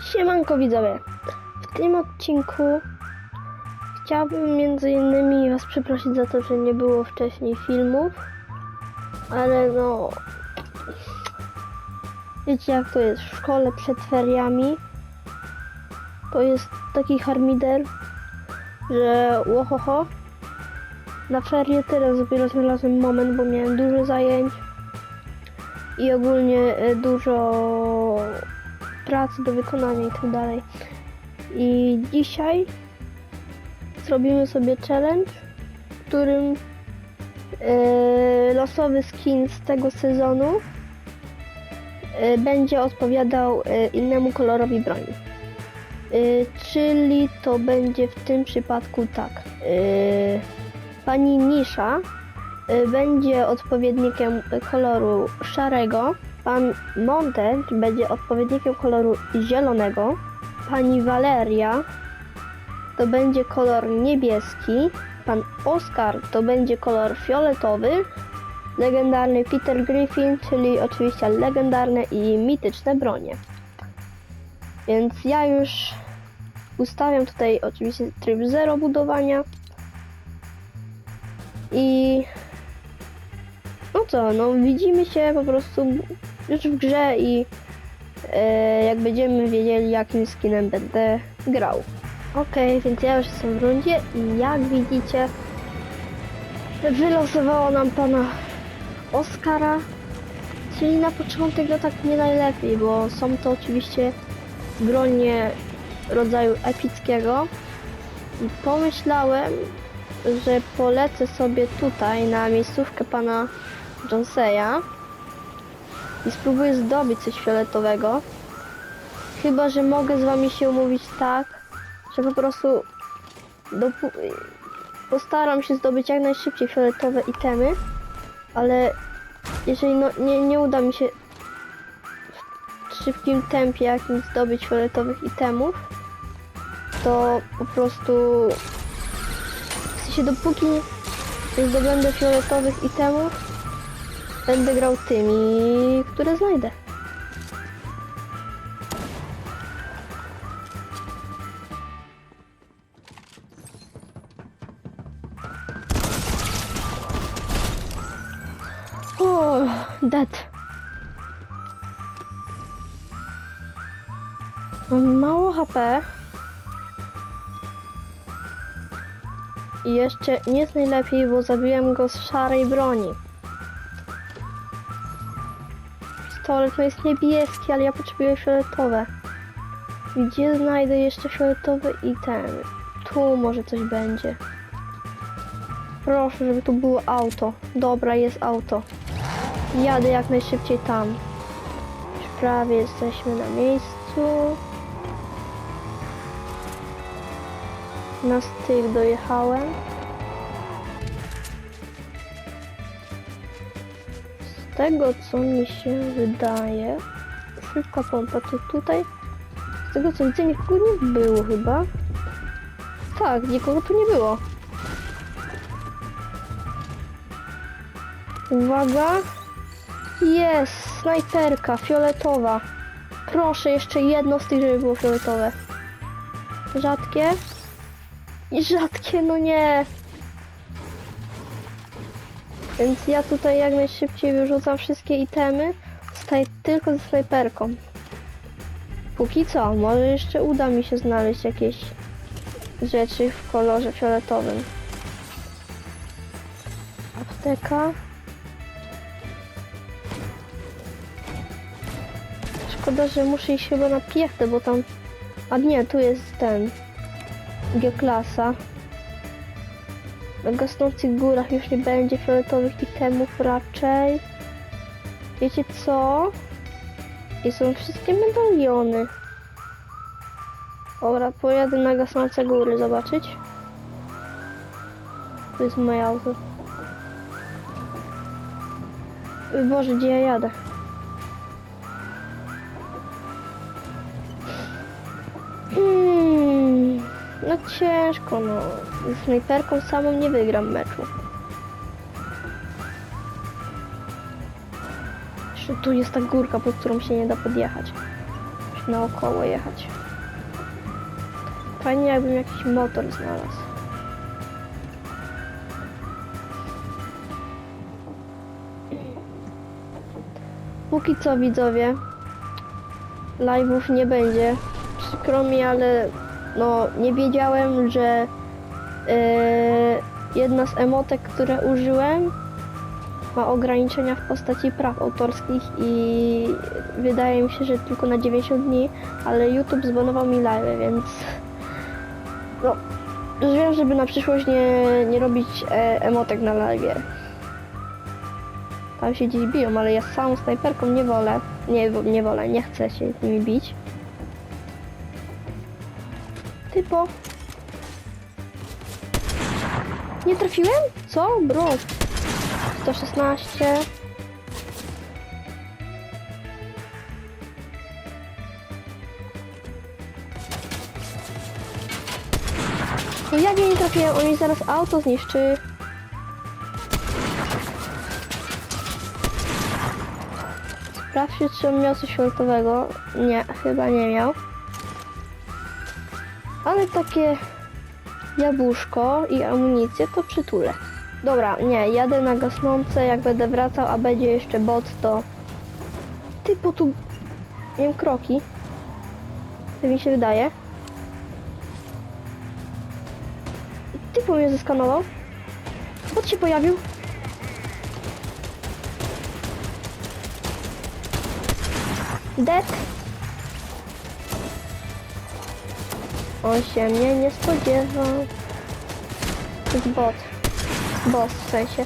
Siemanko widzowie. W tym odcinku chciałbym między innymi was przeprosić za to, że nie było wcześniej filmów, ale no wiecie jak to jest w szkole przed feriami. To jest taki harmider, że łohoho. Na ferie teraz dopiero znalazłem moment, bo miałem dużo zajęć i ogólnie e, dużo pracy do wykonania i tak dalej. I dzisiaj zrobimy sobie challenge, w którym e, losowy skin z tego sezonu e, będzie odpowiadał e, innemu kolorowi broni. Czyli to będzie w tym przypadku tak. Pani Nisza będzie odpowiednikiem koloru szarego, Pan Montes będzie odpowiednikiem koloru zielonego. Pani Valeria to będzie kolor niebieski. Pan Oscar to będzie kolor fioletowy. Legendarny Peter Griffin, czyli oczywiście legendarne i mityczne bronie. Więc ja już ustawiam tutaj oczywiście tryb zero budowania. I no co, no widzimy się po prostu już w grze i e, jak będziemy wiedzieli jakim skinem będę grał. Okej, więc ja już jestem w rundzie i jak widzicie wylosowało nam pana Oscara, czyli na początek no tak nie najlepiej, bo są to oczywiście bronie rodzaju epickiego. I pomyślałem, że polecę sobie tutaj na miejscówkę pana Joneseya i spróbuję zdobyć coś fioletowego. Chyba, że mogę z wami się umówić tak, że po prostu postaram się zdobyć jak najszybciej fioletowe itemy, ale jeżeli no, nie, nie uda mi się w szybkim tempie jakimś zdobyć fioletowych itemów, to po prostu w sensie dopóki nie zdobędę fioletowych itemów, będę grał tymi, które znajdę. O, dead. Mam mało HP. I jeszcze nie jest najlepiej, bo zabiłem go z szarej broni. Pistolet to jest niebieski, ale ja potrzebuję fioletowe. Gdzie znajdę jeszcze fioletowe itemy? Tu może coś będzie. Proszę, żeby tu było auto. Dobra, jest auto. Jadę jak najszybciej tam. Już prawie jesteśmy na miejscu. Na styk dojechałem. Tego co mi się wydaje, szybka pompa to tutaj. Z tego co widzę nikogo nie było chyba. Tak, nikogo tu nie było. Uwaga. Jest, snajperka fioletowa. Proszę, jeszcze jedno z tych, żeby było fioletowe. Rzadkie. Rzadkie, no nie. Więc ja tutaj jak najszybciej wyrzucam wszystkie itemy. Staję tylko ze snajperką. Póki co, może jeszcze uda mi się znaleźć jakieś rzeczy w kolorze fioletowym. Apteka. Szkoda, że muszę iść chyba na piechtę, bo tam... A nie, tu jest ten... G-klasa. Na gasnących górach już nie będzie fioletowych itemów raczej. Wiecie co? I są wszystkie medaliony. Dobra, pojadę na gasnące góry zobaczyć. To jest moje auto. Boże, gdzie ja jadę? No ciężko, no. Z snajperką samą nie wygram meczu. Jeszcze tu jest ta górka, pod którą się nie da podjechać. naokoło jechać. Fajnie jakbym jakiś motor znalazł. Póki co widzowie, live'ów nie będzie. Przykro mi, ale no nie wiedziałem, że e, jedna z emotek, które użyłem ma ograniczenia w postaci praw autorskich i wydaje mi się, że tylko na 90 dni, ale YouTube zbanował mi live, więc no wiem, żeby na przyszłość nie, nie robić e, emotek na live. Tam się gdzieś biją, ale ja z samą snajperką nie wolę. Nie, nie wolę, nie chcę się z nimi bić. Typo. Nie trafiłem? Co? Bro. 116. No jak ja nie trafiłem? On mi zaraz auto zniszczy. Sprawdźcie, czy on miał coś fioletowego. Nie, chyba nie miał. Ale takie jabłuszko i amunicję to przytulę. Dobra, nie, jadę na gasnące, jak będę wracał, a będzie jeszcze bot, to... Ty, bo tu... Nie wiem, kroki. Tak mi się wydaje. Typu mnie zeskanował. Bot się pojawił. Dead. On się mnie nie spodziewał. To jest bot. Boss w sensie.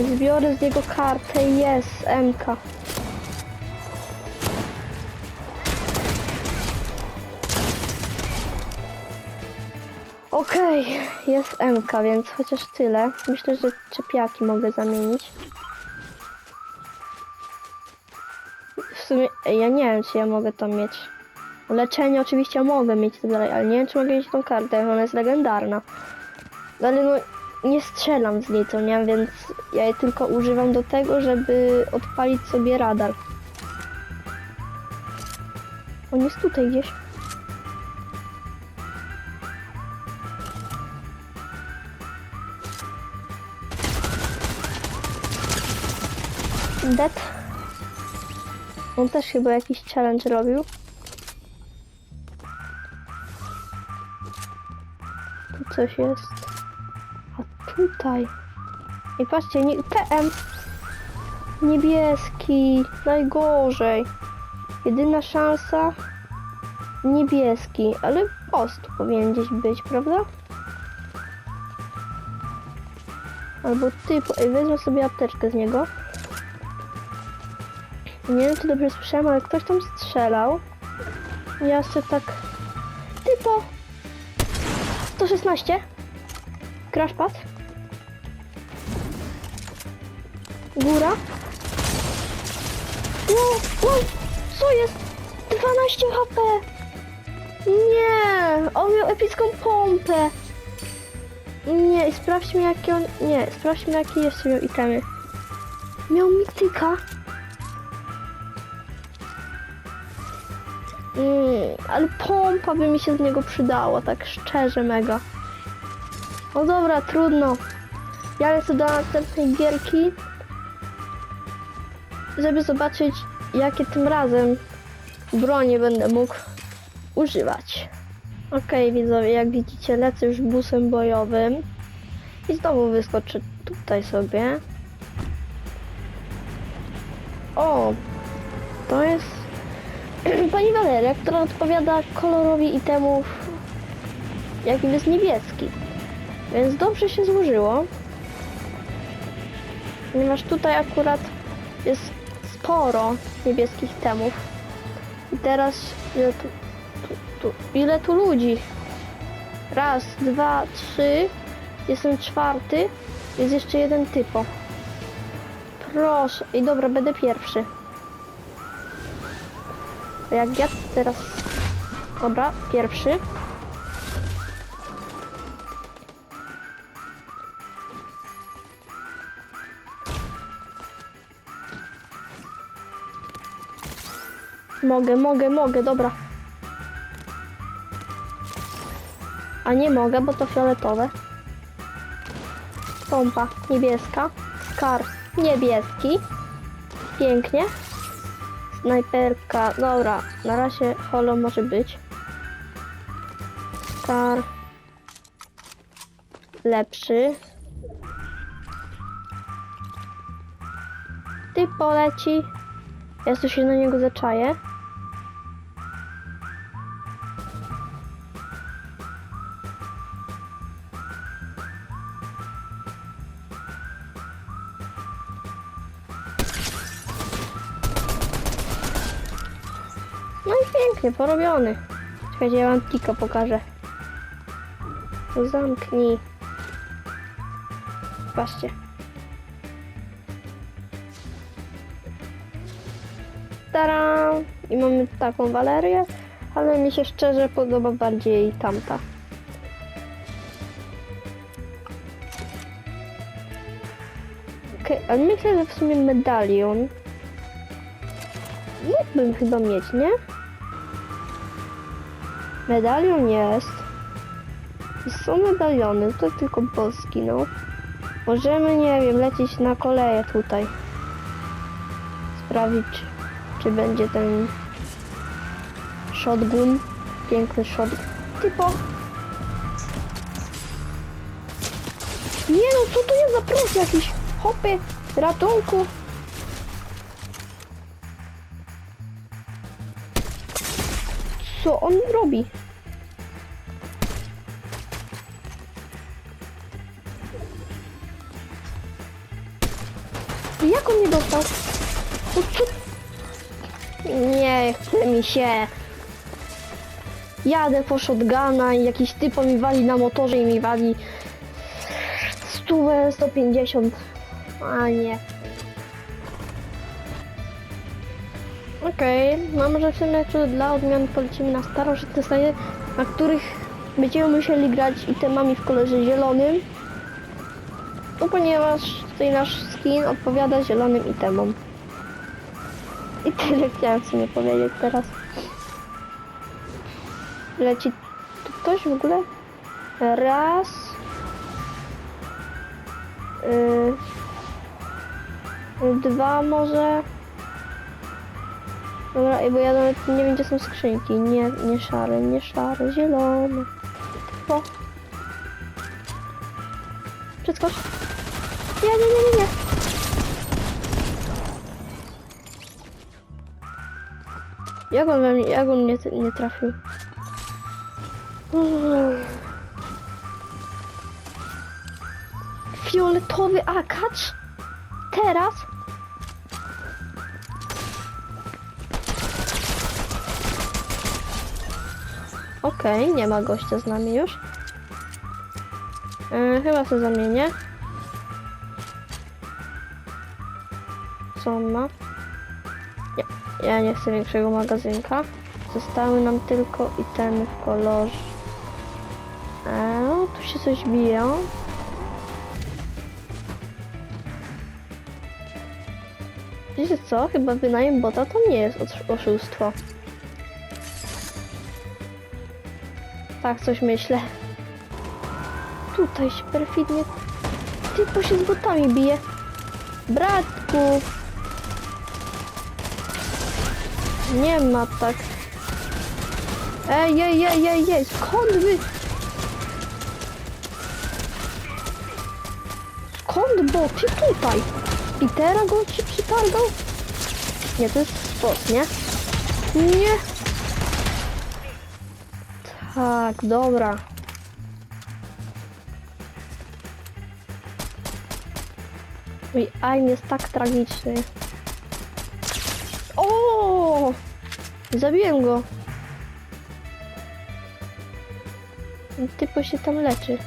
Zbiorę z niego kartę. Jest MK. Okej, jest MK, więc chociaż tyle. Myślę, że czepiaki mogę zamienić. W sumie, ja nie wiem, czy ja mogę to mieć. Leczenie oczywiście mogę mieć i tak dalej, ale nie wiem, czy mogę mieć tą kartę, ona jest legendarna. No ale no, nie strzelam z niej, co nie, więc ja je tylko używam do tego, żeby odpalić sobie radar. On jest tutaj gdzieś. Dead. On też chyba jakiś challenge robił. Coś jest. A tutaj. I patrzcie, nie, PM. Niebieski. Najgorzej. Jedyna szansa. Niebieski, ale post powinien gdzieś być, prawda? Albo. Ej, wezmę sobie apteczkę z niego. Nie wiem, czy dobrze słyszałem, ale ktoś tam strzelał. Ja jeszcze tak... 116. Crashpad. Góra. Wow, wow, co jest? 12 HP. Nie, on miał epicką pompę. Nie, sprawdźmy jakie on... Nie, sprawdźmy jakie jeszcze miał itemy. Miał mityka. Mm, ale pompa by mi się z niego przydała, tak szczerze mega. No dobra, trudno. Ja lecę do następnej gierki, żeby zobaczyć, jakie tym razem broni będę mógł używać. Okej, widzowie, jak widzicie, lecę już busem bojowym i znowu wyskoczę tutaj sobie. O, to jest pani Waleria, która odpowiada kolorowi itemów, jakim jest niebieski. Więc dobrze się złożyło. Ponieważ tutaj akurat jest sporo niebieskich temów. I teraz ile tu, tu, tu, ile tu ludzi? Raz, dwa, trzy. Jestem czwarty. Jest jeszcze jeden typo. Proszę. I dobra, będę pierwszy. Jak ja teraz... Dobra, pierwszy. Mogę, mogę, mogę, dobra. A nie mogę, bo to fioletowe. Pompa niebieska. Skar niebieski. Pięknie. Snajperka. Dobra, na razie holo może być. Skar. Lepszy. Ty poleci. Ja tu się na niego zaczaję. Pięknie, porobiony. Czekajcie, ja wam tylko pokażę. Zamknij. Patrzcie. Tara! I mamy taką Walerię, ale mi się szczerze podoba bardziej tamta. Okej, ale myślę, że w sumie medalion mógłbym chyba mieć, nie? Medalion jest. I są medaliony, to tylko boski, no. Możemy, nie wiem, lecieć na koleje tutaj. Sprawdzić, czy, czy będzie ten shotgun. Piękny shotgun. Typo. Nie no, co to jest za prąd jakiś? Hopy, ratunku. Co on robi? Jak on nie dostał? Co? Nie chce mi się. Jadę po shotguna i jakiś typo mi wali na motorze i mi wali 100, 150. A nie. Okej, może w sumie tu dla odmian polecimy na starożytne stanie, na których będziemy musieli grać itemami w kolorze zielonym. No ponieważ tutaj nasz skin odpowiada zielonym itemom. I tyle chciałem w sumie powiedzieć teraz. Leci tu ktoś w ogóle? Raz. Yy, dwa może. Dobra, bo ja nawet nie wiem gdzie są skrzynki. Nie, nie szare, nie szare, zielone. O. Przeskocz. Nie, nie, nie, nie, nie. Jak on, we mnie, jak on mnie nie trafił? Mm. Fioletowy akacz? Teraz? Okej, nie ma gościa z nami już. Yy, chyba się zamienię. Co on ma? Nie, ja nie chcę większego magazynka. Zostały nam tylko itemy w kolorze. E, no, tu się coś bije. Wiecie co? Chyba wynajem bota to nie jest osz- oszustwo. Tak, coś myślę. Tutaj się perfidnie... Tylko się z botami bije. Bratku! Nie ma tak. Ej, ej, ej, ej, ej, skąd wy? Skąd boty tutaj? Petera go ci przytargał? Nie, to jest spot, nie? Nie! Tak, dobra. Mój aim jest tak tragiczny. O! Zabiłem go. Typo się tam leczy.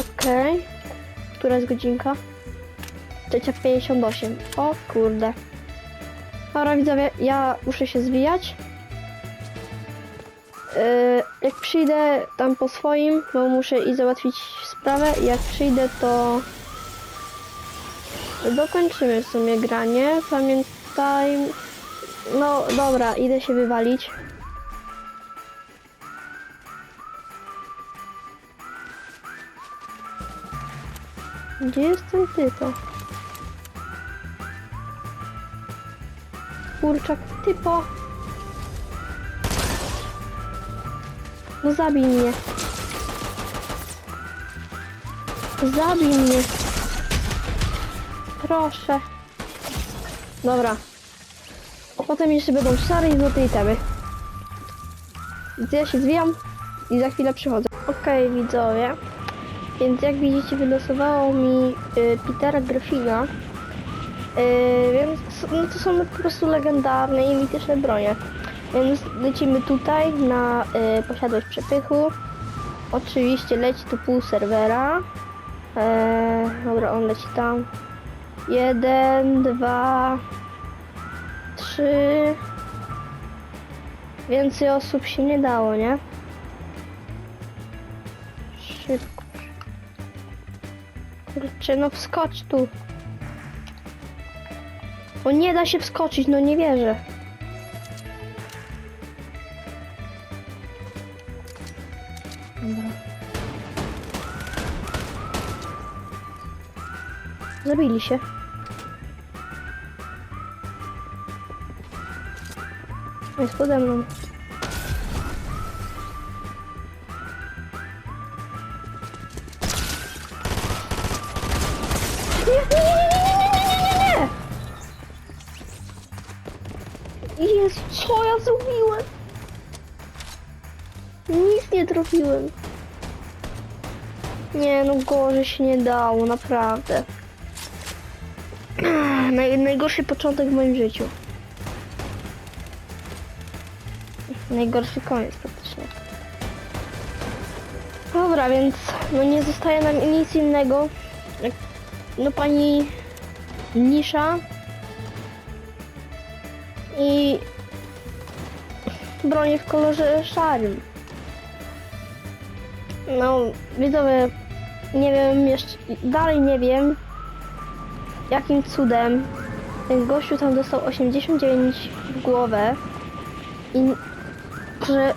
Okej. Która jest godzinka? Trzecia 58. O kurde. Dobra widzowie, ja muszę się zwijać. Yy, jak przyjdę tam po swoim, bo muszę i załatwić sprawę, jak przyjdę to dokończymy w sumie granie. Pamiętaj... No dobra, idę się wywalić. Gdzie jest ten typo? Kurczak, typo! No zabij mnie. Zabij mnie. Proszę. Dobra. Potem jeszcze będą szare i złote itemy. Więc ja się zwijam i za chwilę przychodzę. Okej, widzowie. Więc jak widzicie, wylosowało mi y, Petera Gryfina. Y, więc no to są po prostu legendarne i mityczne bronie. Więc lecimy tutaj na y, posiadłość przepychu. Oczywiście leci tu pół serwera. Eee, dobra, on leci tam. Jeden, dwa, trzy. Więcej osób się nie dało, nie? Szybko. Kurczę, no wskocz tu. O, nie da się wskoczyć, no nie wierzę. Zabili się. Jest pode mną. Nic nie no gorzej się nie dało, naprawdę. Naj, najgorszy początek w moim życiu. Najgorszy koniec praktycznie. Dobra, więc no nie zostaje nam nic innego. No pani Nisza i broni w kolorze szarym. No, widzowie, nie wiem jeszcze, dalej nie wiem, jakim cudem ten gościu tam dostał 89 w głowę i że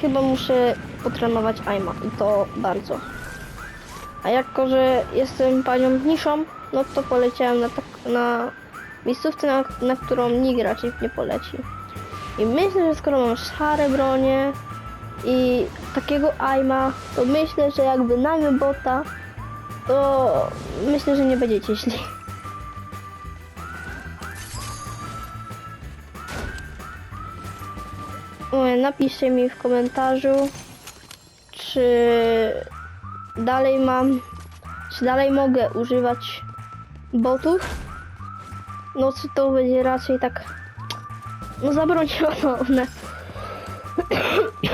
chyba muszę potrenować aima i to bardzo. A jako, że jestem panią niszą, no to poleciałem na, tak, na miejscówce, na, na którą nikt raczej nie poleci. I myślę, że skoro mam szare bronie i takiego aima, to myślę, że jakby najmę bota, to myślę, że nie będziecie źli. Napiszcie mi w komentarzu, czy dalej mam, czy dalej mogę używać botów. No czy to będzie raczej tak, no zabronione.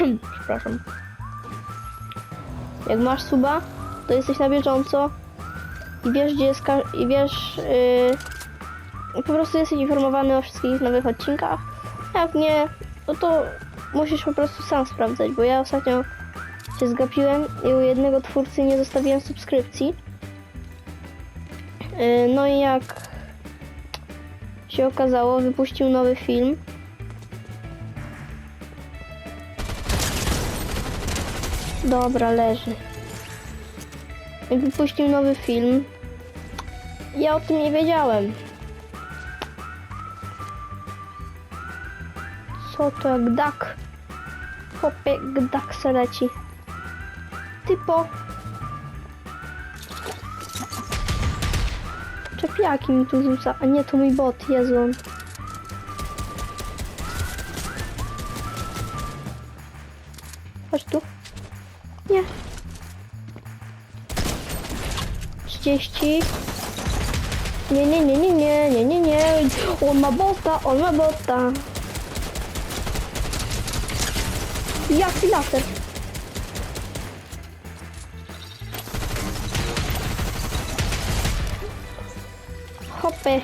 Przepraszam. Jak masz suba, to jesteś na bieżąco i wiesz gdzie jest i wiesz yy, po prostu jesteś informowany o wszystkich nowych odcinkach. Jak nie, no to musisz po prostu sam sprawdzać, bo ja ostatnio się zgapiłem i u jednego twórcy nie zostawiłem subskrypcji. Yy, no i jak się okazało, wypuścił nowy film. Dobra, leży. Wypuścił nowy film, ja o tym nie wiedziałem. Co to jak dak? Jak dak se leci. Typo. Czepiaki mi tu rzuca, a nie to mój bot, Jezu. 30. Nie, nie, nie, nie, nie, nie, nie, nie. On ma bota, on ma bota. Jaki laser? Hopy.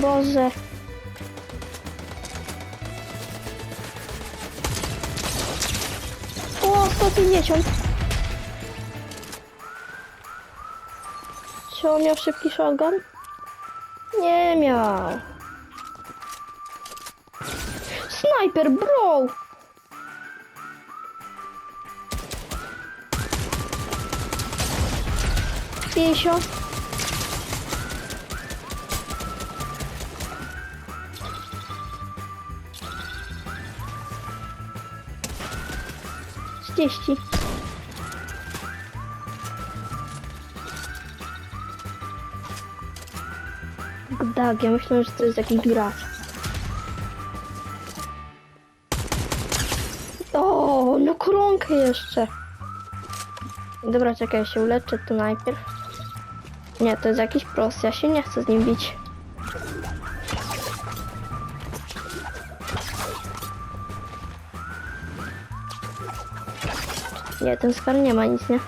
Boże. 150. Czy on miał szybki shotgun? Nie miał. Snajper, bro! Pięćdziesiąt. Trzydzieści. Tak, ja myślałem, że to jest jakiś gracz. O, no koronkę jeszcze. Dobra, czekaj, się uleczę tu najpierw. Nie, to jest jakiś prost, ja się nie chcę z nim bić. Nie, ten skar nie ma nic, nie?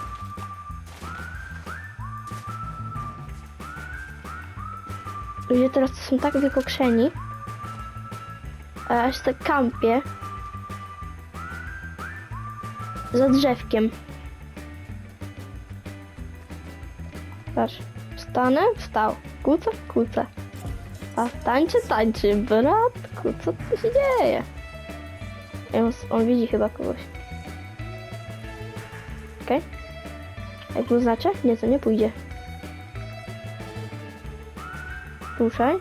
Ludzie teraz to są tak wykokrzeni. A ja się tak kampię. Za drzewkiem. Patrz. Wstanę? Wstał. Kuca? Kuca. A tańczy? Tańczy. Bratku, co tu się dzieje? Ej, On, on widzi chyba kogoś. Okay. Jak znaczę? Nie, to nie pójdzie. Ruszaj.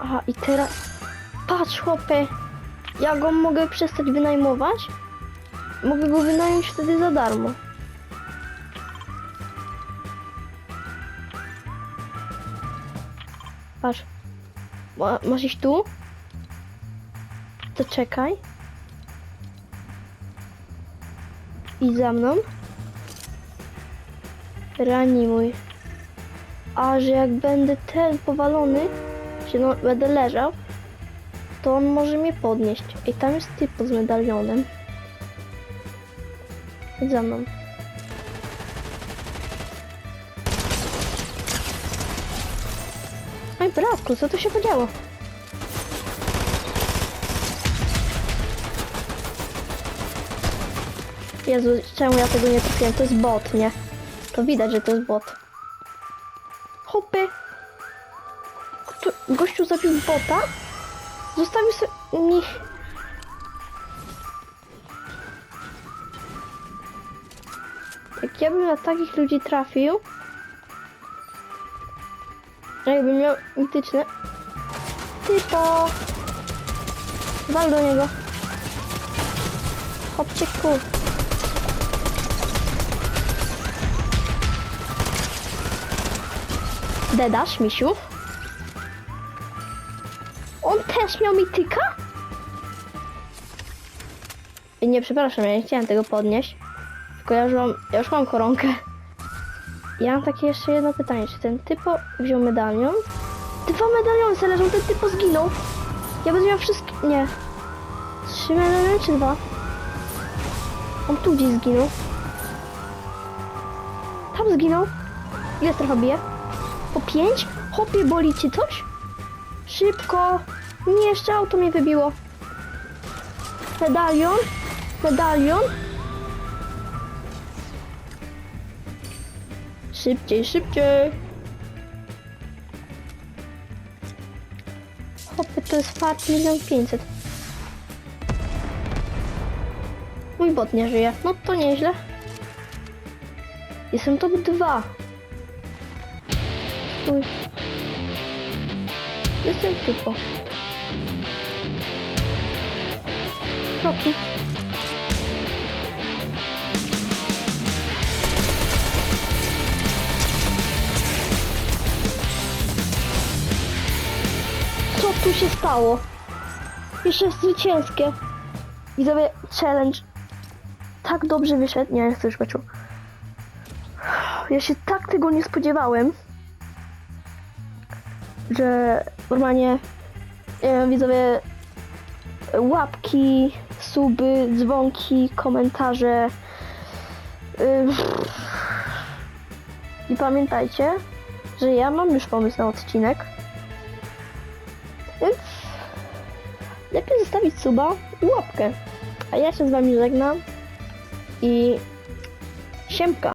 Aha, i teraz... Patrz, chłopie! Ja go mogę przestać wynajmować? Mogę go wynająć wtedy za darmo. Patrz. Ma, masz iść tu? To czekaj. I za mną. Reanimuj. A że jak będę ten powalony, czy no będę leżał, to on może mnie podnieść. I tam jest typ z medalionem. Za mną. Oj, bratku, co tu się podziało? Jezu, czemu ja tego nie trafiłem? To jest bot, nie? To widać, że to jest bot. Hopy! Kto, gościu zabił bota? Zostawił sobie... mi... Jak ja bym na takich ludzi trafił... Jakbym miał mityczne... Typo! Wal do niego. Hopczyku. Dedasz, misiu? On też miał mityka? Nie, przepraszam, ja nie chciałem tego podnieść. Tylko ja już mam, ja już mam koronkę. Ja mam takie jeszcze jedno pytanie. Czy ten typo wziął medalion? Dwa medaliony se leżą, ten typo zginął. Ja będę miał wszystkie... Nie. Trzy medaliony czy dwa? On tu gdzieś zginął. Tam zginął. Ile trochę bije? Po pięć? Hopie, boli ci coś? Szybko! Nie, jeszcze auto mnie wybiło. Medalion? Medalion? Szybciej, szybciej! Hopie, to jest fart 1 500. Mój bot nie żyje. No to nieźle. Jestem top 2. Stój. Jestem typo. Kroki. Co tu się stało? Jeszcze zwycięskie. Widzowie, challenge tak dobrze wyszedł. Nie, nie chcę już meczu. Ja się tak tego nie spodziewałem, że normalnie nie wiem, widzowie łapki, suby, dzwonki, komentarze. Yy, I pamiętajcie, że ja mam już pomysł na odcinek. Więc lepiej zostawić suba i łapkę. A ja się z wami żegnam i siemka.